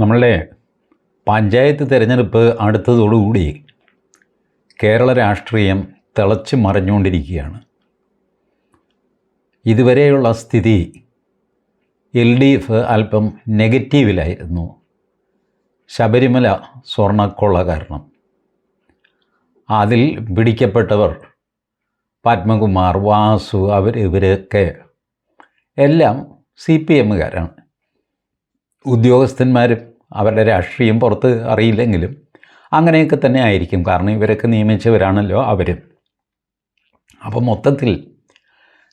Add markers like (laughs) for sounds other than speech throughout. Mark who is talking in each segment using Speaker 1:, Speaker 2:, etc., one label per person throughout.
Speaker 1: നമ്മളുടെ പഞ്ചായത്ത് തിരഞ്ഞെടുപ്പ് അടുത്തതോടുകൂടി കേരള രാഷ്ട്രീയം തിളച്ച് മറിഞ്ഞുകൊണ്ടിരിക്കുകയാണ് ഇതുവരെയുള്ള സ്ഥിതി എൽ ഡി എഫ് അല്പം നെഗറ്റീവിലായിരുന്നു ശബരിമല സ്വർണക്കൊള്ള കാരണം അതിൽ പിടിക്കപ്പെട്ടവർ പത്മകുമാർ വാസു അവർ ഇവരൊക്കെ എല്ലാം സി പി എമ്മുകാരാണ് ഉദ്യോഗസ്ഥന്മാരും അവരുടെ രാഷ്ട്രീയം പുറത്ത് അറിയില്ലെങ്കിലും അങ്ങനെയൊക്കെ തന്നെ ആയിരിക്കും കാരണം ഇവരൊക്കെ നിയമിച്ചവരാണല്ലോ അവർ അപ്പോൾ മൊത്തത്തിൽ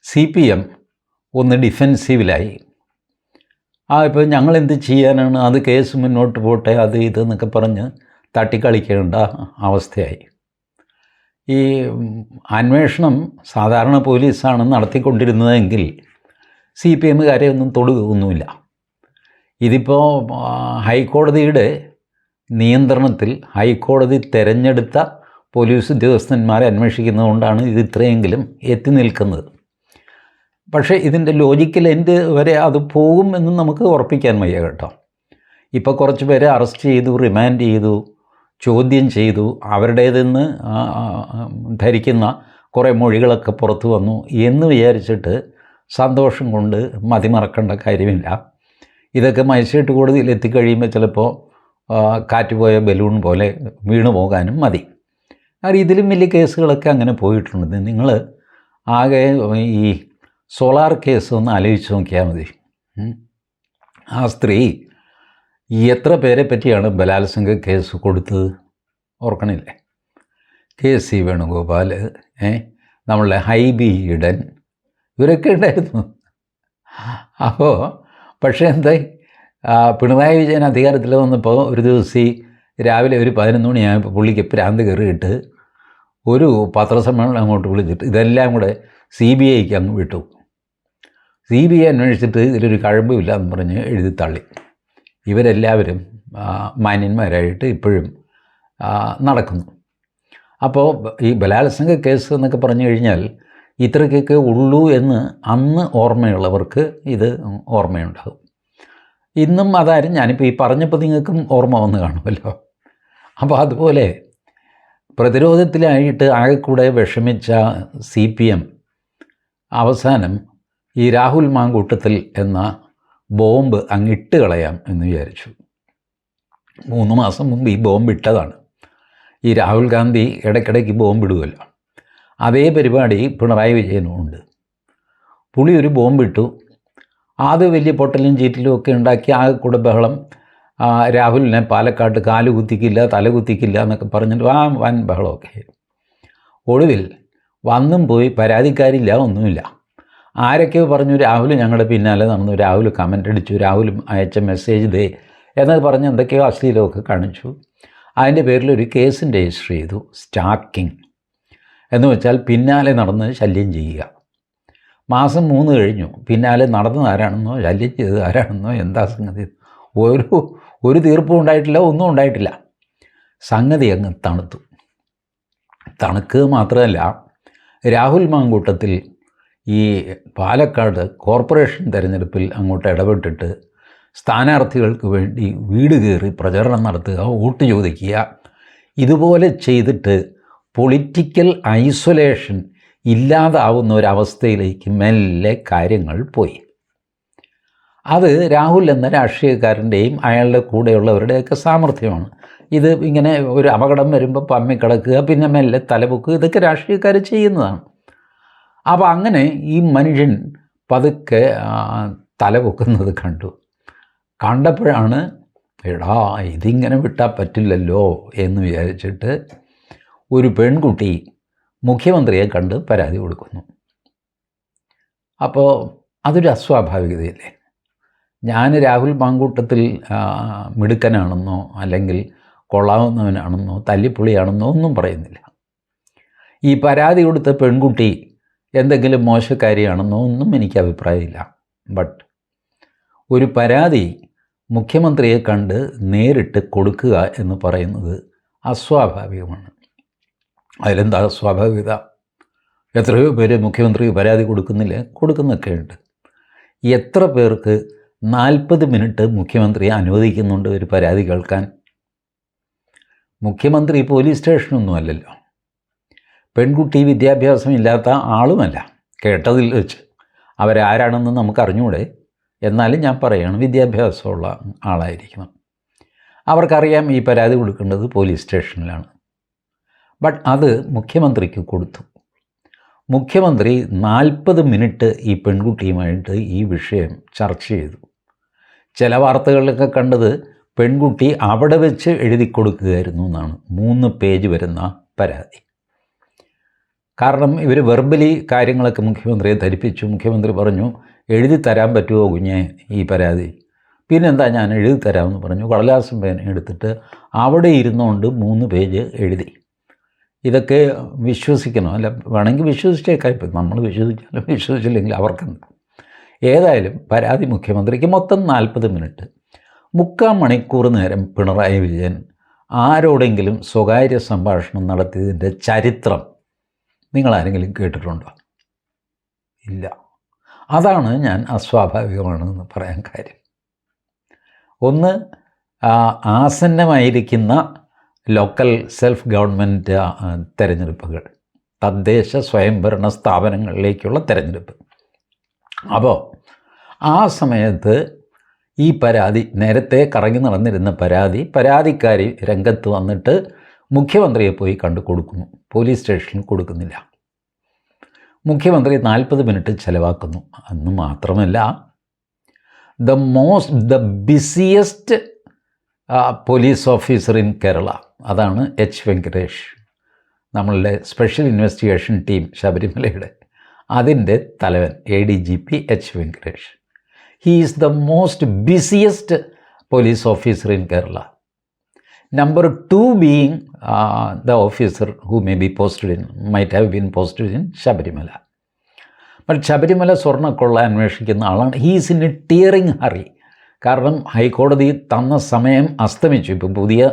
Speaker 1: സി പി എം ഒന്ന് ഡിഫെൻസീവിലായി ആ ഇപ്പോൾ ഞങ്ങൾ എന്ത് ചെയ്യാനാണ് അത് കേസ് മുന്നോട്ട് പോട്ടെ അത് ഇതെന്നൊക്കെ പറഞ്ഞ് തട്ടിക്കളിക്കേണ്ട അവസ്ഥയായി ഈ അന്വേഷണം സാധാരണ പോലീസാണ് നടത്തിക്കൊണ്ടിരുന്നതെങ്കിൽ സി പി എമ്മുകാരെ ഒന്നും തൊടുകയൊന്നുമില്ല ഇതിപ്പോൾ ഹൈക്കോടതിയുടെ നിയന്ത്രണത്തിൽ ഹൈക്കോടതി തിരഞ്ഞെടുത്ത പോലീസ് ഉദ്യോഗസ്ഥന്മാരെ അന്വേഷിക്കുന്നതുകൊണ്ടാണ് ഇത് ഇത്രയെങ്കിലും എത്തി നിൽക്കുന്നത് പക്ഷേ ഇതിൻ്റെ ലോജിക്കൽ എൻഡ് വരെ അത് പോകും എന്ന് നമുക്ക് ഉറപ്പിക്കാൻ വയ്യ കേട്ടോ ഇപ്പോൾ കുറച്ച് പേരെ അറസ്റ്റ് ചെയ്തു റിമാൻഡ് ചെയ്തു ചോദ്യം ചെയ്തു അവരുടേതെന്ന് ധരിക്കുന്ന കുറേ മൊഴികളൊക്കെ പുറത്തു വന്നു എന്ന് വിചാരിച്ചിട്ട് സന്തോഷം കൊണ്ട് മതിമറക്കേണ്ട കാര്യമില്ല ഇതൊക്കെ മനുഷ്യട്ട് കൂടുതൽ എത്തിക്കഴിയുമ്പോൾ ചിലപ്പോൾ കാറ്റ് പോയ ബലൂൺ പോലെ വീണു പോകാനും മതി കാരണം ഇതിലും വലിയ കേസുകളൊക്കെ അങ്ങനെ പോയിട്ടുണ്ട് നിങ്ങൾ ആകെ ഈ സോളാർ കേസ് ഒന്ന് ആലോചിച്ച് നോക്കിയാൽ മതി ആ സ്ത്രീ എത്ര പേരെ പറ്റിയാണ് ബലാത്സംഗ കേസ് കൊടുത്തത് ഓർക്കണില്ലേ കെ സി വേണുഗോപാൽ ഏ നമ്മളുടെ ഹൈബി ഇടൻ ഇവരൊക്കെ ഉണ്ടായിരുന്നു അപ്പോൾ പക്ഷേ എന്തായി പിണറായി വിജയൻ അധികാരത്തിൽ വന്നപ്പോൾ ഒരു ദിവസം രാവിലെ ഒരു പതിനൊന്ന് മണിയായപ്പോൾ പുള്ളിക്ക് പ്രാന്ത് കയറിയിട്ട് ഒരു പത്രസമ്മേളനം അങ്ങോട്ട് വിളിച്ചിട്ട് ഇതെല്ലാം കൂടെ സി ബി ഐക്ക് അങ്ങ് വിട്ടു സി ബി ഐ അന്വേഷിച്ചിട്ട് ഇതിലൊരു കഴമ്പുമില്ല എന്ന് പറഞ്ഞ് എഴുതി തള്ളി ഇവരെല്ലാവരും മാന്യന്മാരായിട്ട് ഇപ്പോഴും നടക്കുന്നു അപ്പോൾ ഈ ബലാത്സംഗ കേസ് എന്നൊക്കെ പറഞ്ഞു കഴിഞ്ഞാൽ ഇത്രയ്ക്കൊക്കെ ഉള്ളൂ എന്ന് അന്ന് ഓർമ്മയുള്ളവർക്ക് ഇത് ഓർമ്മയുണ്ടാകും ഇന്നും അതായിരുന്നു ഞാനിപ്പോൾ ഈ പറഞ്ഞപ്പോൾ നിങ്ങൾക്കും ഓർമ്മ വന്ന് കാണുമല്ലോ അപ്പോൾ അതുപോലെ പ്രതിരോധത്തിലായിട്ട് ആകെക്കൂടെ വിഷമിച്ച സി പി എം അവസാനം ഈ രാഹുൽ മാങ്കൂട്ടത്തിൽ എന്ന ബോംബ് അങ്ങിട്ട് കളയാം എന്ന് വിചാരിച്ചു മൂന്ന് മാസം മുമ്പ് ഈ ബോംബ് ഇട്ടതാണ് ഈ രാഹുൽ ഗാന്ധി ഇടയ്ക്കിടയ്ക്ക് ബോംബിടുമല്ലോ അതേ പരിപാടി പിണറായി വിജയനും ഉണ്ട് പുളി ഒരു ബോംബിട്ടു ആദ്യ വലിയ പൊട്ടലും ചീറ്റലും ഒക്കെ ഉണ്ടാക്കി ആകെ കൂടെ ബഹളം രാഹുലിനെ പാലക്കാട് കാല് കുത്തിക്കില്ല തല കുത്തിക്കില്ല എന്നൊക്കെ പറഞ്ഞിട്ട് ആ വൻ ബഹളമൊക്കെ ഒടുവിൽ വന്നും പോയി പരാതിക്കാരില്ല ഒന്നുമില്ല ആരൊക്കെയോ പറഞ്ഞു രാഹുൽ ഞങ്ങളുടെ പിന്നാലെ നടന്നു രാഹുൽ കമൻ്റ് അടിച്ചു രാഹുൽ അയച്ച മെസ്സേജ് ദേ എന്നൊക്കെ പറഞ്ഞ് എന്തൊക്കെയോ അശ്ലീലമൊക്കെ കാണിച്ചു അതിൻ്റെ പേരിൽ ഒരു കേസിൻ്റെ രജിസ്റ്റർ ചെയ്തു സ്റ്റാക്കിംഗ് എന്ന് വെച്ചാൽ പിന്നാലെ നടന്ന് ശല്യം ചെയ്യുക മാസം മൂന്ന് കഴിഞ്ഞു പിന്നാലെ നടന്നത് ആരാണെന്നോ ശല്യം ചെയ്തത് ആരാണെന്നോ എന്താ സംഗതി ഒരു ഒരു തീർപ്പും ഉണ്ടായിട്ടില്ല ഒന്നും ഉണ്ടായിട്ടില്ല സംഗതി അങ്ങ് തണുത്തു തണുക്കുക മാത്രമല്ല രാഹുൽ മാങ്കൂട്ടത്തിൽ ഈ പാലക്കാട് കോർപ്പറേഷൻ തിരഞ്ഞെടുപ്പിൽ അങ്ങോട്ട് ഇടപെട്ടിട്ട് സ്ഥാനാർത്ഥികൾക്ക് വേണ്ടി വീട് കയറി പ്രചരണം നടത്തുക വോട്ട് ചോദിക്കുക ഇതുപോലെ ചെയ്തിട്ട് പൊളിറ്റിക്കൽ ഐസൊലേഷൻ ഇല്ലാതാവുന്ന ഒരവസ്ഥയിലേക്ക് മെല്ലെ കാര്യങ്ങൾ പോയി അത് രാഹുൽ എന്ന രാഷ്ട്രീയക്കാരൻ്റെയും അയാളുടെ കൂടെയുള്ളവരുടെയൊക്കെ സാമർഥ്യമാണ് ഇത് ഇങ്ങനെ ഒരു അപകടം വരുമ്പോൾ കിടക്കുക പിന്നെ മെല്ലെ തലപൊക്കുക ഇതൊക്കെ രാഷ്ട്രീയക്കാർ ചെയ്യുന്നതാണ് അപ്പോൾ അങ്ങനെ ഈ മനുഷ്യൻ പതുക്കെ തലപൊക്കുന്നത് കണ്ടു കണ്ടപ്പോഴാണ് എടാ ഇതിങ്ങനെ വിട്ടാൽ പറ്റില്ലല്ലോ എന്ന് വിചാരിച്ചിട്ട് ഒരു പെൺകുട്ടി മുഖ്യമന്ത്രിയെ കണ്ട് പരാതി കൊടുക്കുന്നു അപ്പോൾ അതൊരു അസ്വാഭാവികതയല്ലേ ഞാൻ രാഹുൽ മാങ്കൂട്ടത്തിൽ മിടുക്കനാണെന്നോ അല്ലെങ്കിൽ കൊള്ളാവുന്നവനാണെന്നോ തല്ലിപ്പുളിയാണെന്നോ ഒന്നും പറയുന്നില്ല ഈ പരാതി കൊടുത്ത പെൺകുട്ടി എന്തെങ്കിലും മോശക്കാരിയാണെന്നോ ഒന്നും എനിക്ക് അഭിപ്രായമില്ല ബട്ട് ഒരു പരാതി മുഖ്യമന്ത്രിയെ കണ്ട് നേരിട്ട് കൊടുക്കുക എന്ന് പറയുന്നത് അസ്വാഭാവികമാണ് അതിലെന്താ സ്വാഭാവികത എത്രയോ പേര് മുഖ്യമന്ത്രി പരാതി കൊടുക്കുന്നില്ല ഉണ്ട് എത്ര പേർക്ക് നാൽപ്പത് മിനിറ്റ് മുഖ്യമന്ത്രി അനുവദിക്കുന്നുണ്ട് ഒരു പരാതി കേൾക്കാൻ മുഖ്യമന്ത്രി പോലീസ് സ്റ്റേഷനൊന്നും അല്ലല്ലോ പെൺകുട്ടി വിദ്യാഭ്യാസം ഇല്ലാത്ത ആളുമല്ല കേട്ടതിൽ വെച്ച് അവരാരാണെന്ന് നമുക്കറിഞ്ഞൂടെ എന്നാലും ഞാൻ പറയുകയാണ് വിദ്യാഭ്യാസമുള്ള ആളായിരിക്കണം അവർക്കറിയാം ഈ പരാതി കൊടുക്കേണ്ടത് പോലീസ് സ്റ്റേഷനിലാണ് ബട്ട് അത് മുഖ്യമന്ത്രിക്ക് കൊടുത്തു മുഖ്യമന്ത്രി നാൽപ്പത് മിനിറ്റ് ഈ പെൺകുട്ടിയുമായിട്ട് ഈ വിഷയം ചർച്ച ചെയ്തു ചില വാർത്തകളിലൊക്കെ കണ്ടത് പെൺകുട്ടി അവിടെ വെച്ച് എഴുതി കൊടുക്കുകയായിരുന്നു എന്നാണ് മൂന്ന് പേജ് വരുന്ന പരാതി കാരണം ഇവർ വെർബലി കാര്യങ്ങളൊക്കെ മുഖ്യമന്ത്രിയെ ധരിപ്പിച്ചു മുഖ്യമന്ത്രി പറഞ്ഞു എഴുതി തരാൻ പറ്റുമോ കുഞ്ഞെ ഈ പരാതി പിന്നെന്താ ഞാൻ എഴുതി തരാമെന്ന് പറഞ്ഞു കടലാസം പേന എടുത്തിട്ട് അവിടെ ഇരുന്നുകൊണ്ട് മൂന്ന് പേജ് എഴുതി ഇതൊക്കെ വിശ്വസിക്കണം അല്ല വേണമെങ്കിൽ വിശ്വസിച്ചേക്കാം ഇപ്പം നമ്മൾ വിശ്വസിച്ചാലും വിശ്വസിച്ചില്ലെങ്കിൽ അവർക്കെന്ത് ഏതായാലും പരാതി മുഖ്യമന്ത്രിക്ക് മൊത്തം നാൽപ്പത് മിനിറ്റ് മുക്കാൽ മണിക്കൂർ നേരം പിണറായി വിജയൻ ആരോടെങ്കിലും സ്വകാര്യ സംഭാഷണം നടത്തിയതിൻ്റെ ചരിത്രം നിങ്ങൾ ആരെങ്കിലും കേട്ടിട്ടുണ്ടോ ഇല്ല അതാണ് ഞാൻ അസ്വാഭാവികമാണെന്ന് പറയാൻ കാര്യം ഒന്ന് ആസന്നമായിരിക്കുന്ന ലോക്കൽ സെൽഫ് ഗവൺമെൻറ് തിരഞ്ഞെടുപ്പുകൾ തദ്ദേശ സ്വയംഭരണ സ്ഥാപനങ്ങളിലേക്കുള്ള തിരഞ്ഞെടുപ്പ് അപ്പോൾ ആ സമയത്ത് ഈ പരാതി നേരത്തെ കറങ്ങി നടന്നിരുന്ന പരാതി പരാതിക്കാരി രംഗത്ത് വന്നിട്ട് മുഖ്യമന്ത്രിയെ പോയി കണ്ടു കൊടുക്കുന്നു പോലീസ് സ്റ്റേഷനിൽ കൊടുക്കുന്നില്ല മുഖ്യമന്ത്രി നാൽപ്പത് മിനിറ്റ് ചിലവാക്കുന്നു അന്ന് മാത്രമല്ല the most the busiest police officer in Kerala അതാണ് എച്ച് വെങ്കടേഷ് നമ്മളുടെ സ്പെഷ്യൽ ഇൻവെസ്റ്റിഗേഷൻ ടീം ശബരിമലയുടെ അതിൻ്റെ തലവൻ A D G P H Venkatesh he is the most busiest police officer in Kerala number two being the officer who may be posted in might have been posted in Sabarimala but Sabarimala സ്വർണ്ണക്കൊള്ള അന്വേഷിക്കുന്ന ആളാണ് he's in a tearing hurry കാരണം ഹൈക്കോടതി തന്ന സമയം അസ്തമിച്ചു ഇപ്പം പുതിയ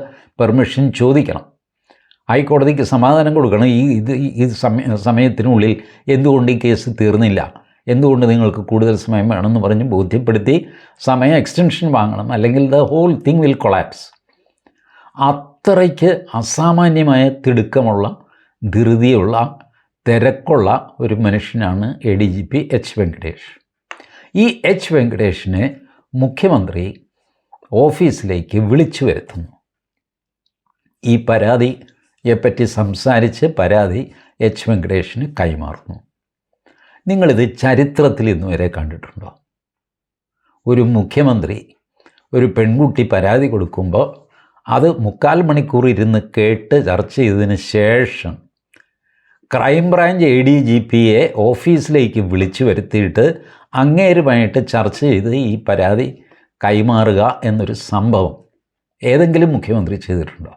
Speaker 1: പെർമിഷൻ ചോദിക്കണം ഹൈക്കോടതിക്ക് സമാധാനം കൊടുക്കണം ഈ ഇത് ഈ സമയ സമയത്തിനുള്ളിൽ എന്തുകൊണ്ട് ഈ കേസ് തീർന്നില്ല എന്തുകൊണ്ട് നിങ്ങൾക്ക് കൂടുതൽ സമയം വേണമെന്ന് പറഞ്ഞ് ബോധ്യപ്പെടുത്തി സമയം എക്സ്റ്റൻഷൻ വാങ്ങണം അല്ലെങ്കിൽ the whole thing will collapse അത്രയ്ക്ക് അസാമാന്യമായ തിടുക്കമുള്ള ധൃതിയുള്ള തിരക്കുള്ള ഒരു മനുഷ്യനാണ് A D G P H Venkatesh ഈ എച്ച് വെങ്കടേഷിനെ മുഖ്യമന്ത്രി ഓഫീസിലേക്ക് വിളിച്ചു വരുത്തുന്നു ഈ പരാതിയെപ്പറ്റി സംസാരിച്ച് പരാതി എച്ച് വെങ്കടേഷിന് കൈമാറുന്നു നിങ്ങളിത് ചരിത്രത്തിൽ ഇന്നുവരെ കണ്ടിട്ടുണ്ടോ ഒരു മുഖ്യമന്ത്രി ഒരു പെൺകുട്ടി പരാതി കൊടുക്കുമ്പോൾ അത് മുക്കാൽ മണിക്കൂർ ഇരുന്ന് കേട്ട് ചർച്ച ചെയ്തതിന് ശേഷം crime branch A D G പിയെ ഓഫീസിലേക്ക് വിളിച്ചു വരുത്തിയിട്ട് അങ്ങേരുമായിട്ട് ചർച്ച ചെയ്ത് ഈ പരാതി കൈമാറുക എന്നൊരു സംഭവം ഏതെങ്കിലും മുഖ്യമന്ത്രി ചെയ്തിട്ടുണ്ടോ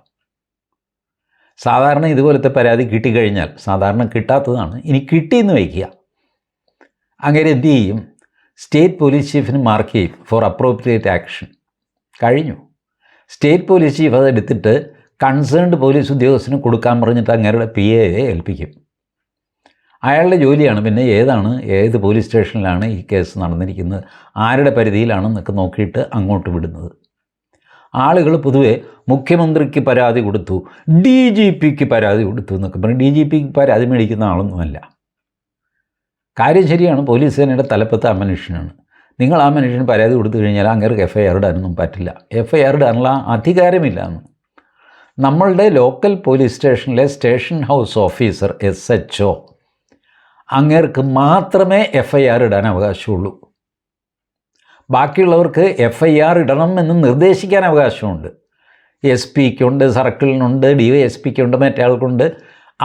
Speaker 1: സാധാരണ ഇതുപോലത്തെ പരാതി കിട്ടിക്കഴിഞ്ഞാൽ സാധാരണ കിട്ടാത്തതാണ് ഇനി കിട്ടിയെന്ന് വയ്ക്കുക അങ്ങനെ എന്ത് ചെയ്യും സ്റ്റേറ്റ് പോലീസ് ചീഫിന് മാർക്ക് ചെയ്യും ഫോർ അപ്രോപ്രിയേറ്റ് ആക്ഷൻ കഴിഞ്ഞു സ്റ്റേറ്റ് പോലീസ് ചീഫ് അതെടുത്തിട്ട് കൺസേൺഡ് പോലീസ് ഉദ്യോഗസ്ഥന് കൊടുക്കാൻ പറഞ്ഞിട്ട് അങ്ങേരുടെ പി എ ഏൽപ്പിക്കും അയാളുടെ ജോലിയാണ് പിന്നെ ഏതാണ് ഏത് പോലീസ് സ്റ്റേഷനിലാണ് ഈ കേസ് നടന്നിരിക്കുന്നത് ആരുടെ പരിധിയിലാണെന്നൊക്കെ നോക്കിയിട്ട് അങ്ങോട്ട് വിടുന്നത് ആളുകൾ പൊതുവെ മുഖ്യമന്ത്രിക്ക് പരാതി കൊടുത്തു ഡി ജി പിക്ക് പരാതി കൊടുത്തു എന്നൊക്കെ പറഞ്ഞു ഡി ജി പിക്ക് പരാതി മേടിക്കുന്ന ആളൊന്നുമല്ല കാര്യം ശരിയാണ് പോലീസ് സേനയുടെ തലപ്പത്ത് ആ മനുഷ്യനാണ് നിങ്ങൾ ആ മനുഷ്യന് പരാതി കൊടുത്തു കഴിഞ്ഞാൽ അങ്ങേർക്ക് എഫ് ഐ ആർ ഇടാനൊന്നും പറ്റില്ല എഫ് ഐ ആർ ഇടാനുള്ള അധികാരമില്ല എന്ന് നമ്മളുടെ ലോക്കൽ പോലീസ് സ്റ്റേഷനിലെ station house officer S H O അങ്ങേർക്ക് മാത്രമേ എഫ് ഐ ആർ ഇടാൻ അവകാശമുള്ളൂ ബാക്കിയുള്ളവർക്ക് എഫ് ഐ ആർ ഇടണം എന്ന് നിർദ്ദേശിക്കാൻ അവകാശമുണ്ട് എസ് പിക്കുണ്ട് സർക്കിളിനുണ്ട് ഡി വൈ എസ് പിക്കുണ്ട് മറ്റേ ആൾക്കുണ്ട്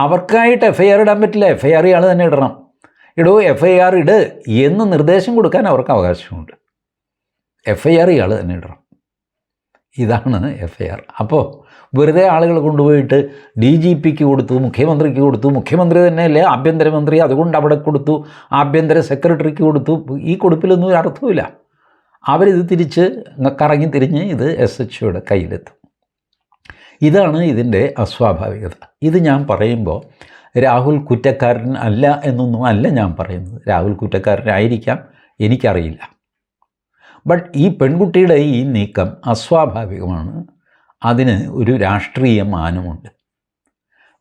Speaker 1: അവർക്കായിട്ട് എഫ് ഐ ആർ ഇടാൻ പറ്റില്ല എഫ് ഐ ആർ ഇയാൾ തന്നെ ഇടണം ഇടൂ എഫ് ഐ ആർ ഇട് എന്ന് നിർദ്ദേശം കൊടുക്കാൻ അവർക്ക് അവകാശമുണ്ട് എഫ് ഐ ആർ ഇയാൾ തന്നെ ഇടണം ഇതാണ് എഫ് ഐ ആർ അപ്പോൾ വെറുതെ ആളുകൾ കൊണ്ടുപോയിട്ട് ഡി ജി പിക്ക് കൊടുത്തു മുഖ്യമന്ത്രിക്ക് കൊടുത്തു മുഖ്യമന്ത്രി തന്നെയല്ലേ ആഭ്യന്തരമന്ത്രി അതുകൊണ്ട് അവിടെ കൊടുത്തു ആഭ്യന്തര സെക്രട്ടറിക്ക് കൊടുത്തു ഈ കൊടുപ്പിലൊന്നും ഒരു അർത്ഥവുമില്ല അവരിത് തിരിച്ച് കറങ്ങി തിരിഞ്ഞ് ഇത് എസ് എച്ച് ഒയുടെ കയ്യിലെത്തും ഇതാണ് ഇതിൻ്റെ അസ്വാഭാവികത ഇത് ഞാൻ പറയുമ്പോൾ രാഹുൽ കുറ്റക്കാരൻ അല്ല എന്നൊന്നും അല്ല ഞാൻ പറയുന്നത് രാഹുൽ കുറ്റക്കാരനായിരിക്കാം എനിക്കറിയില്ല ബട്ട് ഈ പെൺകുട്ടിയുടെ ഈ നീക്കം അസ്വാഭാവികമാണ് അതിന് ഒരു രാഷ്ട്രീയ മാനമുണ്ട്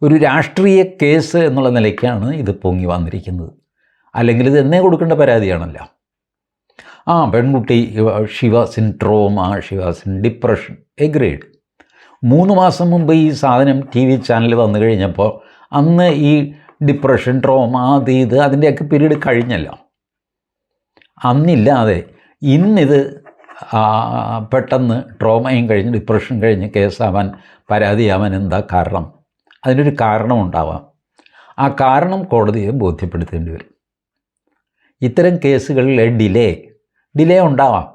Speaker 1: ഒരു രാഷ്ട്രീയ കേസ് എന്നുള്ള നിലയ്ക്കാണ് ഇത് പൊങ്ങി വന്നിരിക്കുന്നത് അല്ലെങ്കിൽ ഇത് എന്നേ കൊടുക്കേണ്ട പരാതിയാണല്ലോ ആ പെൺകുട്ടി ഷി ട്രോമ ഷിവാസിൻ ഡിപ്രഷൻ എഗ്രേഡ് മൂന്ന് മാസം മുമ്പ് ഈ സാധനം ടി വി ചാനൽ വന്നു കഴിഞ്ഞപ്പോൾ അന്ന് ഈ ഡിപ്രഷൻ ട്രോമ അത് ഇത് അതിൻ്റെയൊക്കെ പീരീഡ് കഴിഞ്ഞല്ലോ അന്നില്ലാതെ ഇന്നിത് പെട്ടെന്ന് ട്രോമയും കഴിഞ്ഞ് ഡിപ്രഷൻ കഴിഞ്ഞ് കേസാവാൻ പരാതിയാവാൻ എന്താ കാരണം അതിനൊരു കാരണമുണ്ടാവാം ആ കാരണം കോടതിയെ ബോധ്യപ്പെടുത്തേണ്ടി വരും ഇത്തരം കേസുകളിലെ ഡിലേ ഡിലേ ഉണ്ടാവാം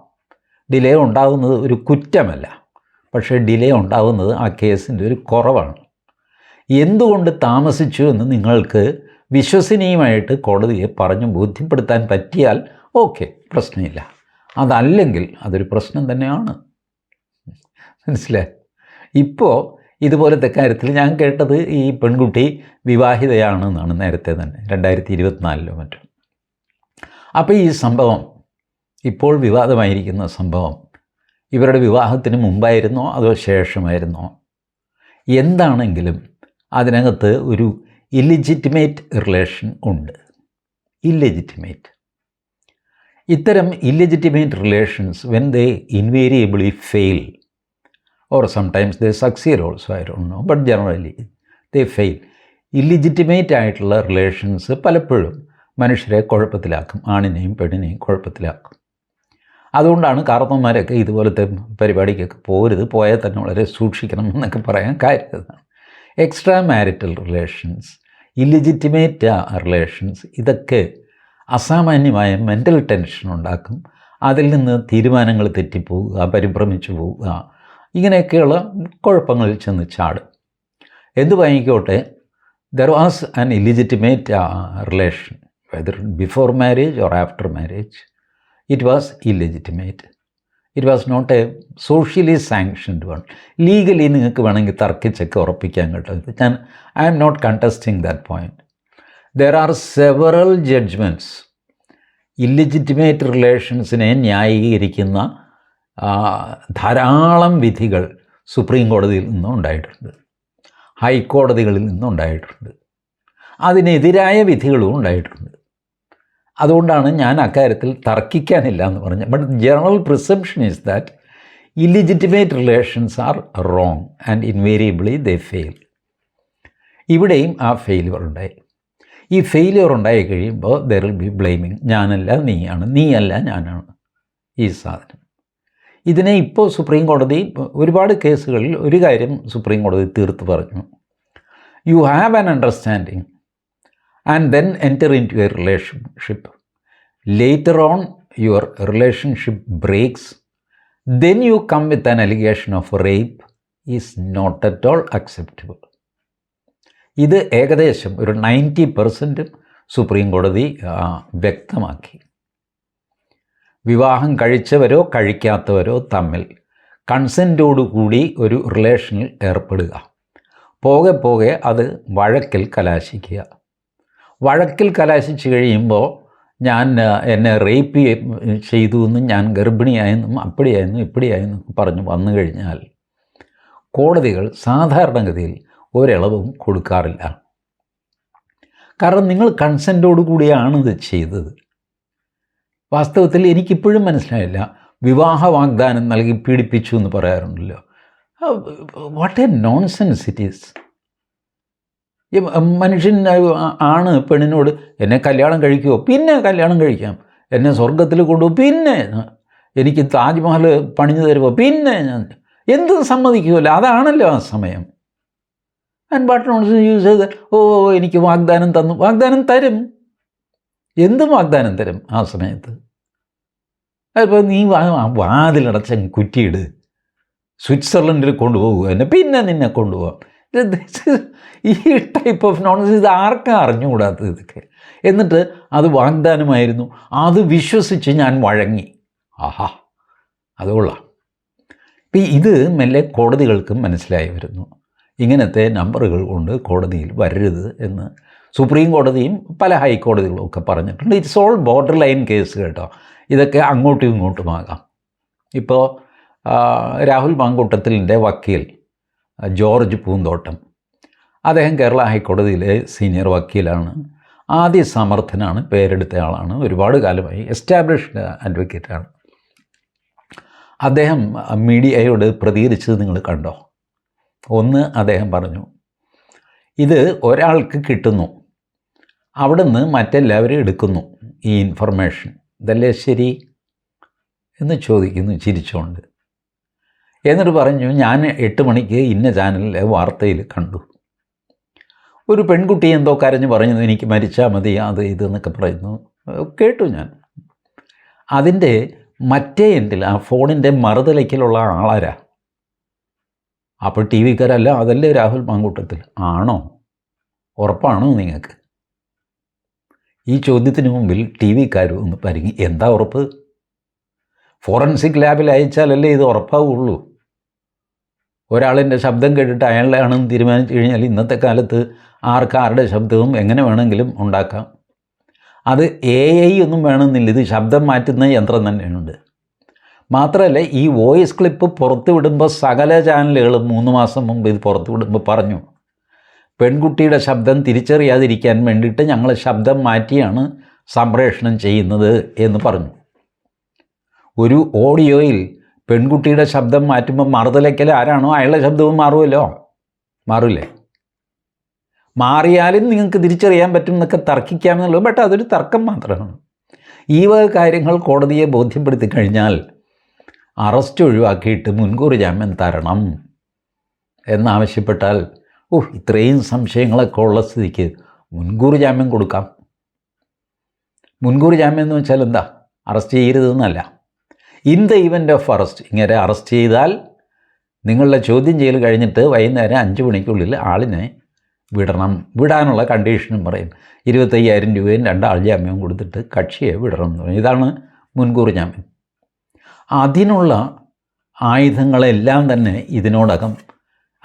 Speaker 1: ഡിലേ ഉണ്ടാകുന്നത് ഒരു കുറ്റമല്ല പക്ഷേ ഡിലേ ഉണ്ടാകുന്നത് ആ കേസിൻ്റെ ഒരു കുറവാണ് എന്തുകൊണ്ട് താമസിച്ചു എന്ന് നിങ്ങൾക്ക് വിശ്വസനീയമായിട്ട് കോടതിയെ പറഞ്ഞു ബോധ്യപ്പെടുത്താൻ പറ്റിയാൽ ഓക്കെ പ്രശ്നമില്ല അതല്ലെങ്കിൽ അതൊരു പ്രശ്നം തന്നെയാണ് മനസ്സിലായി ഇപ്പോൾ ഇതുപോലത്തെ കാര്യത്തിൽ ഞാൻ കേട്ടത് ഈ പെൺകുട്ടി വിവാഹിതയാണെന്നാണ് നേരത്തെ തന്നെ രണ്ടായിരത്തി ഇരുപത്തിനാലിലോ മറ്റും അപ്പോൾ ഈ സംഭവം ഇപ്പോൾ വിവാദമായിരിക്കുന്ന സംഭവം ഇവരുടെ വിവാഹത്തിന് മുമ്പായിരുന്നോ അതോ ശേഷമായിരുന്നോ എന്താണെങ്കിലും അതിനകത്ത് ഒരു ഇല്ലിജിറ്റിമേറ്റ് റിലേഷൻ ഉണ്ട് ഇല്ലിജിറ്റിമേറ്റ് ഇത്തരം illegitimate relations when they invariably fail or sometimes they succeed also I don't know but generally they fail illegitimate ആയിട്ടുള്ള റിലേഷൻസ് പലപ്പോഴും മനുഷ്യരെ കുഴപ്പത്തിലാക്കും ആണിനെയും പെണ്ണിനെയും കുഴപ്പത്തിലാക്കും അതുകൊണ്ടാണ് കാർന്നന്മാരൊക്കെ ഇതുപോലത്തെ പരിപാടിക്കൊക്കെ പോരുത് പോയാൽ തന്നെ വളരെ സൂക്ഷിക്കണം എന്നൊക്കെ പറയാൻ കാര്യം extra marital relations illegitimate relations ഇതൊക്കെ അസാമാന്യമായ മെൻ്റൽ ടെൻഷൻ ഉണ്ടാക്കും അതിൽ നിന്ന് തീരുമാനങ്ങൾ തെറ്റിപ്പോവുക പരിഭ്രമിച്ചു പോവുക ഇങ്ങനെയൊക്കെയുള്ള കുഴപ്പങ്ങളിൽ ചെന്ന് ചാട് എന്ത് വാങ്ങിക്കോട്ടെ there was an illegitimate relation whether before marriage or after marriage it was illegitimate it was not a socially sanctioned one legally നിങ്ങൾക്ക് വേണമെങ്കിൽ തർക്കിച്ചൊക്കെ ഉറപ്പിക്കാൻ കേട്ടോ ഞാൻ I'm not contesting that point there are several judgments illegitimate റിലേഷൻസിനെ ന്യായീകരിക്കുന്ന ധാരാളം വിധികൾ സുപ്രീം കോടതിയിൽ നിന്നും ഉണ്ടായിട്ടുണ്ട് ഹൈക്കോടതികളിൽ നിന്നും ഉണ്ടായിട്ടുണ്ട് അതിനെതിരായ വിധികളും ഉണ്ടായിട്ടുണ്ട് അതുകൊണ്ടാണ് ഞാൻ അക്കാര്യത്തിൽ തർക്കിക്കാനില്ല എന്ന് പറഞ്ഞത് but general perception is that illegitimate relations are wrong and invariably they fail ഇവിടെയും ആ ഫെയിലിയർ ഉണ്ടായി ഈ ഫെയിലിയർ ഉണ്ടായി കഴിയുമ്പോൾ ദർ വിൽ ബി ബ്ലെയിമിങ് ഞാനല്ല നീയാണ് നീയല്ല ഞാനാണ് ഈ സാധനം ഇതിനെ ഇപ്പോൾ സുപ്രീം കോടതി ഒരുപാട് കേസുകളിൽ ഒരു കാര്യം സുപ്രീം കോടതി തീർത്ത് പറഞ്ഞു you have an understanding and then enter into a relationship. Later on, your relationship breaks. Then you come with an allegation of rape is not at all acceptable. ഇത് ഏകദേശം ഒരു നയൻറ്റി പെർസെൻറ്റും സുപ്രീം കോടതി വ്യക്തമാക്കി വിവാഹം കഴിച്ചവരോ കഴിക്കാത്തവരോ തമ്മിൽ കൺസെൻറ്റോടുകൂടി ഒരു റിലേഷനിൽ ഏർപ്പെടുക പോകെ പോകെ അത് വഴക്കിൽ കലാശിക്കുക വഴക്കിൽ കലാശിച്ച് കഴിയുമ്പോൾ ഞാൻ എന്നെ റേപ്പ് ചെയ്തു എന്നും ഞാൻ ഗർഭിണിയായെന്നും അപ്പടിയായെന്നും ഇപ്പടിയായെന്നും പറഞ്ഞു വന്നു കഴിഞ്ഞാൽ കോടതികൾ സാധാരണഗതിയിൽ ഒരിളവും കൊടുക്കാറില്ല കാരണം നിങ്ങൾ കൺസെൻറ്റോടു കൂടിയാണ് ഇത് ചെയ്തത് വാസ്തവത്തിൽ എനിക്കിപ്പോഴും മനസ്സിലായില്ല വിവാഹ വാഗ്ദാനം നൽകി പീഡിപ്പിച്ചു എന്ന് പറയാറുണ്ടല്ലോ what a nonsense it is മനുഷ്യൻ ആണ് പെണ്ണിനോട് എന്നെ കല്യാണം കഴിക്കുമോ പിന്നെ കല്യാണം കഴിക്കാം എന്നെ സ്വർഗത്തിൽ കൊണ്ടുപോകും പിന്നെ എനിക്ക് താജ്മഹൽ പണിഞ്ഞു തരുമോ പിന്നെ ഞാൻ എന്ത് സമ്മതിക്കുമല്ലോ അതാണല്ലോ ആ സമയം ഞാൻ പാട്ടിനോട് യൂസ് ചെയ്ത് ഓ എനിക്ക് വാഗ്ദാനം തന്നു വാഗ്ദാനം തരും എന്ത് വാഗ്ദാനം തരും ആ സമയത്ത് അതിപ്പോൾ നീ വാതിലടച്ച കുറ്റിയിട് സ്വിറ്റ്സർലൻഡിൽ കൊണ്ടുപോകുക എന്നെ പിന്നെ നിന്നെ കൊണ്ടുപോകാം (laughs) ഈ ടൈപ്പ് ഓഫ് നോൺസ് ഇത് ആർക്കും അറിഞ്ഞുകൂടാത്തത് ഇതൊക്കെ എന്നിട്ട് അത് വാഗ്ദാനമായിരുന്നു അത് വിശ്വസിച്ച് ഞാൻ വഴങ്ങി ആഹാ അതുകൊള്ളാം ഇപ്പം ഇത് മെല്ലെ കോടതികൾക്കും മനസ്സിലായി വരുന്നു ഇങ്ങനത്തെ നമ്പറുകൾ കൊണ്ട് കോടതിയിൽ വരരുത് എന്ന് സുപ്രീം കോടതിയും പല ഹൈക്കോടതികളും ഒക്കെ പറഞ്ഞിട്ടുണ്ട് it's all border line case കേട്ടോ ഇതൊക്കെ അങ്ങോട്ടും ഇങ്ങോട്ടുമാകാം ഇപ്പോൾ രാഹുൽ മാങ്കൂട്ടത്തിലിൻ്റെ വക്കീൽ ജോർജ് പൂന്തോട്ടം അദ്ദേഹം കേരള ഹൈക്കോടതിയിലെ സീനിയർ വക്കീലാണ് ആദ്യ സമർത്ഥനാണ് പേരെടുത്ത ആളാണ് ഒരുപാട് കാലമായി എസ്റ്റാബ്ലിഷ്ഡ് അഡ്വക്കേറ്റാണ് അദ്ദേഹം മീഡിയയോട് പ്രതികരിച്ചത് നിങ്ങൾ കണ്ടോ ഒന്ന് അദ്ദേഹം പറഞ്ഞു ഇത് ഒരാൾക്ക് കിട്ടുന്നു അവിടുന്ന് മറ്റെല്ലാവരും എടുക്കുന്നു ഈ ഇൻഫർമേഷൻ ഇതല്ലേ ശരി എന്ന് ചോദിക്കുന്നു ചിരിച്ചുകൊണ്ട് എന്നിട്ട് പറഞ്ഞു ഞാൻ എട്ട് മണിക്ക് ഇന്ന ചാനലിലെ വാർത്തയിൽ കണ്ടു ഒരു പെൺകുട്ടി എന്തോ കരഞ്ഞു പറഞ്ഞു എനിക്ക് മരിച്ചാൽ മതി അത് ഇതെന്നൊക്കെ പറയുന്നു കേട്ടു ഞാൻ അതിൻ്റെ മറ്റേ എൻഡിൽ ആ ഫോണിൻ്റെ മറുതലയ്ക്കിലുള്ള ആളാരാ അപ്പോൾ ടി വിക്കാരല്ല അതല്ലേ രാഹുൽ മാങ്കൂട്ടത്തിൽ ആണോ ഉറപ്പാണോ നിങ്ങൾക്ക് ഈ ചോദ്യത്തിന് മുമ്പിൽ ടി വിക്കാരും ഒന്ന് പരിങ്ങി എന്താ ഉറപ്പ് ഫോറൻസിക് ലാബിൽ അയച്ചാലല്ലേ ഇത് ഉറപ്പാവുള്ളൂ ഒരാളിൻ്റെ ശബ്ദം കേട്ടിട്ട് അയാളാണെന്ന് തീരുമാനിച്ചു കഴിഞ്ഞാൽ ഇന്നത്തെ കാലത്ത് ആർക്കാരുടെ ശബ്ദവും എങ്ങനെ വേണമെങ്കിലും ഉണ്ടാക്കാം അത് എ ഐ ഒന്നും വേണമെന്നില്ല ഇത് ശബ്ദം മാറ്റുന്ന യന്ത്രം തന്നെയുണ്ട് മാത്രമല്ല ഈ വോയിസ് ക്ലിപ്പ് പുറത്തു വിടുമ്പോൾ സകല ചാനലുകളും മൂന്ന് മാസം മുമ്പ് ഇത് പുറത്തു വിടുമ്പോൾ പറഞ്ഞു പെൺകുട്ടിയുടെ ശബ്ദം തിരിച്ചറിയാതിരിക്കാൻ വേണ്ടിയിട്ട് ഞങ്ങൾ ശബ്ദം മാറ്റിയാണ് സംപ്രേഷണം ചെയ്യുന്നത് എന്ന് പറഞ്ഞു ഒരു ഓഡിയോയിൽ പെൺകുട്ടിയുടെ ശബ്ദം മാറ്റുമ്പോൾ മറുതലയ്ക്കൽ ആരാണോ അയാളുടെ ശബ്ദവും മാറുമല്ലോ മാറില്ലേ മാറിയാലും നിങ്ങൾക്ക് തിരിച്ചറിയാൻ പറ്റും എന്നൊക്കെ തർക്കിക്കാമെന്നുള്ളൂ ബട്ട് അതൊരു തർക്കം മാത്രമാണ് ഈ വക കാര്യങ്ങൾ കോടതിയെ ബോധ്യപ്പെടുത്തി കഴിഞ്ഞാൽ അറസ്റ്റ് ഒഴിവാക്കിയിട്ട് മുൻകൂർ ജാമ്യം തരണം എന്നാവശ്യപ്പെട്ടാൽ ഓഹ് ഇത്രയും സംശയങ്ങളൊക്കെ ഉള്ള സ്ഥിതിക്ക് മുൻകൂർ ജാമ്യം കൊടുക്കാം മുൻകൂർ ജാമ്യം എന്ന് വെച്ചാൽ എന്താ അറസ്റ്റ് ചെയ്യരുതെന്നല്ല in the event of arrest ഇങ്ങനെ അറസ്റ്റ് ചെയ്താൽ നിങ്ങളുടെ ചോദ്യം ചെയ്യൽ കഴിഞ്ഞിട്ട് വൈകുന്നേരം അഞ്ച് മണിക്കുള്ളിൽ ആളിനെ വിടണം വിടാനുള്ള കണ്ടീഷനും പറയും ഇരുപത്തയ്യായിരം രൂപയും രണ്ടാൾ ജാമ്യവും കൊടുത്തിട്ട് കക്ഷിയെ വിടണം എന്ന് പറയും ഇതാണ് മുൻകൂർ ജാമ്യം അതിനുള്ള ആയുധങ്ങളെല്ലാം തന്നെ ഇതിനോടകം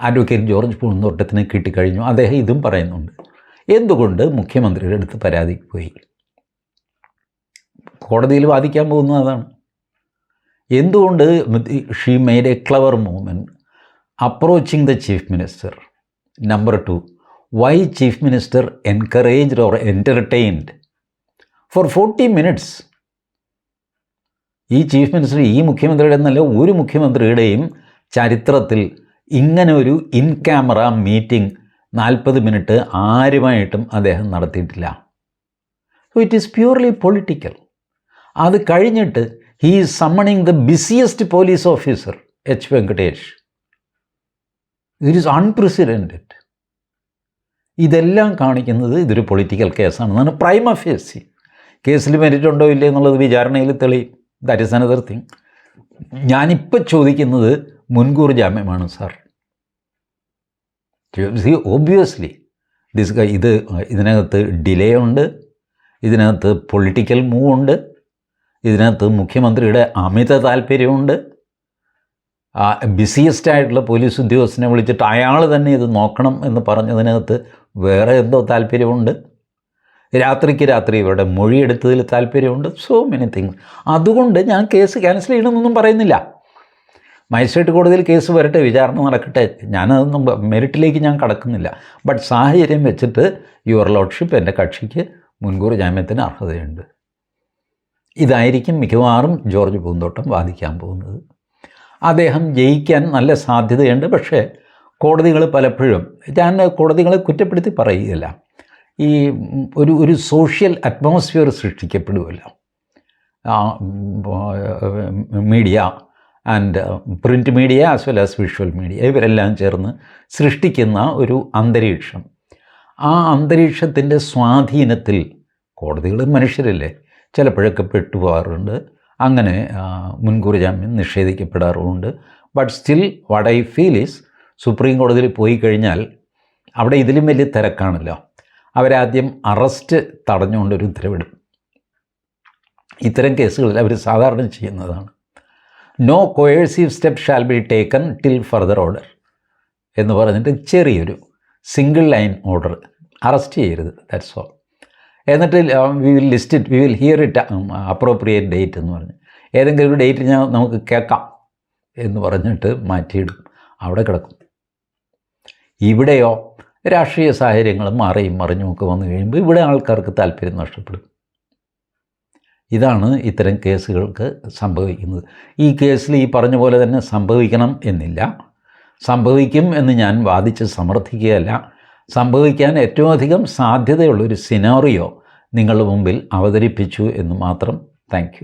Speaker 1: അഡ്വക്കേറ്റ് ജോർജ് പൂന്തോട്ടത്തിന് കിട്ടിക്കഴിഞ്ഞു അദ്ദേഹം ഇതും പറയുന്നുണ്ട് എന്തുകൊണ്ട് മുഖ്യമന്ത്രിയുടെ അടുത്ത് പരാതിക്ക് പോയി കോടതിയിൽ വാദിക്കാൻ പോകുന്നു അതാണ് എന്തുകൊണ്ട് she made a clever movement approaching the chief minister number two why chief minister encouraged or entertained for forty minutes ഈ ചീഫ് മിനിസ്റ്റർ ഈ മുഖ്യമന്ത്രിയുടെ എന്നല്ല ഒരു മുഖ്യമന്ത്രിയുടെയും ചരിത്രത്തിൽ ഇങ്ങനെ ഒരു ഇൻ ക്യാമറ മീറ്റിംഗ് നാൽപ്പത് മിനിറ്റ് ആരുമായിട്ടും അദ്ദേഹം നടത്തിയിട്ടില്ല so it is purely political അത് കഴിഞ്ഞിട്ട് he is summoning the busiest police officer H Venkatesh it is unprecedented ഇതെല്ലാം കാണിക്കുന്നത് ഇതൊരു പൊളിറ്റിക്കൽ കേസാണെന്നാണ് പ്രൈം അഫേസി കേസിൽ മെരിറ്റ് ഉണ്ടോ ഇല്ലേ എന്നുള്ളത് വിചാരണയിൽ തെളി ദരിസന ഇസ് ഞാനിപ്പോൾ ചോദിക്കുന്നത് മുൻകൂർ ജാമ്യമാണ് സാർ ഓബിയസ്ലി ദിസ് ഇത് ഇതിനകത്ത് ഡിലേ ഉണ്ട് ഇതിനകത്ത് പൊളിറ്റിക്കൽ മൂവ് ഉണ്ട് ഇതിനകത്ത് മുഖ്യമന്ത്രിയുടെ അമിത താല്പര്യമുണ്ട് ബിസിയസ്റ്റ് ആയിട്ടുള്ള പോലീസ് ഉദ്യോഗസ്ഥനെ വിളിച്ചിട്ട് അയാൾ തന്നെ ഇത് നോക്കണം എന്ന് പറഞ്ഞതിനകത്ത് വേറെ എന്തോ താല്പര്യമുണ്ട് രാത്രിക്ക് രാത്രി ഇവരുടെ മൊഴിയെടുത്തതിൽ താല്പര്യമുണ്ട് സോ മെനി തിങ്സ് അതുകൊണ്ട് ഞാൻ കേസ് ക്യാൻസൽ ചെയ്യണമെന്നൊന്നും പറയുന്നില്ല മജിസ്ട്രേറ്റ് കോടതിയിൽ കേസ് വരട്ടെ വിചാരണ നടക്കട്ടെ ഞാനതൊന്നും മെറിറ്റിലേക്ക് ഞാൻ കടക്കുന്നില്ല ബട്ട് സാഹചര്യം വെച്ചിട്ട് യുവർ ലോഡ്ഷിപ്പ് എൻ്റെ കക്ഷിക്ക് മുൻകൂർ ജാമ്യത്തിന് അർഹതയുണ്ട് ഇതായിരിക്കും മിക്കവാറും ജോർജ് പൂന്തോട്ടം വാദിക്കാൻ പോകുന്നത് അദ്ദേഹം ജയിക്കാൻ നല്ല സാധ്യതയുണ്ട് പക്ഷേ കോടതികൾ പലപ്പോഴും ഞാൻ കോടതികളെ കുറ്റപ്പെടുത്തി പറയുകയില്ല ഈ ഒരു ഒരു സോഷ്യൽ അറ്റ്മോസ്ഫിയർ സൃഷ്ടിക്കപ്പെടുമല്ല media and print media as well as visual media ഇവരെല്ലാം ചേർന്ന് സൃഷ്ടിക്കുന്ന ഒരു അന്തരീക്ഷം ആ അന്തരീക്ഷത്തിൻ്റെ സ്വാധീനത്തിൽ കോടതികൾ മനുഷ്യരല്ലേ ചിലപ്പോഴൊക്കെ പെട്ടുപോകാറുണ്ട് അങ്ങനെ മുൻകൂർ ജാമ്യം നിഷേധിക്കപ്പെടാറുമുണ്ട് but still what I feel is supreme കോടതിയിൽ പോയി കഴിഞ്ഞാൽ അവിടെ ഇതിലും വലിയ തിരക്കാണല്ലോ അവരാദ്യം അറസ്റ്റ് തടഞ്ഞുകൊണ്ട് ഒരു ഉത്തരവിടും ഇത്തരം കേസുകളിൽ അവർ സാധാരണ ചെയ്യുന്നതാണ് no coercive step shall be taken till further order എന്ന് പറഞ്ഞിട്ട് ചെറിയൊരു സിംഗിൾ ലൈൻ ഓർഡർ അറസ്റ്റ് ചെയ്യരുത് ദാറ്റ്സ് ഓൾ എന്നിട്ട് we will list it we will hear it appropriate date എന്ന് പറഞ്ഞ് ഏതെങ്കിലും ഒരു ഡേറ്റ് ഞാൻ നമുക്ക് കേൾക്കാം എന്ന് പറഞ്ഞിട്ട് മാറ്റിയിടും അവിടെ കിടക്കും ഇവിടെയോ രാഷ്ട്രീയ സാഹചര്യങ്ങൾ മാറിയും മറിഞ്ഞും ഒക്കെ വന്നു കഴിയുമ്പോൾ ഇവിടെ ആൾക്കാർക്ക് താല്പര്യം നഷ്ടപ്പെടും ഇതാണ് ഇത്തരം കേസുകൾക്ക് സംഭവിക്കുന്നത് ഈ കേസിൽ ഈ പറഞ്ഞ പോലെ തന്നെ സംഭവിക്കണം എന്നില്ല സംഭവിക്കും എന്ന് ഞാൻ വാദിച്ച് സമർത്ഥിക്കുകയല്ല സംഭവിക്കാൻ ഏറ്റവും അധികം സാധ്യതയുള്ളൊരു സിനാറിയോ നിങ്ങളുടെ മുമ്പിൽ അവതരിപ്പിച്ചു എന്ന് മാത്രം താങ്ക്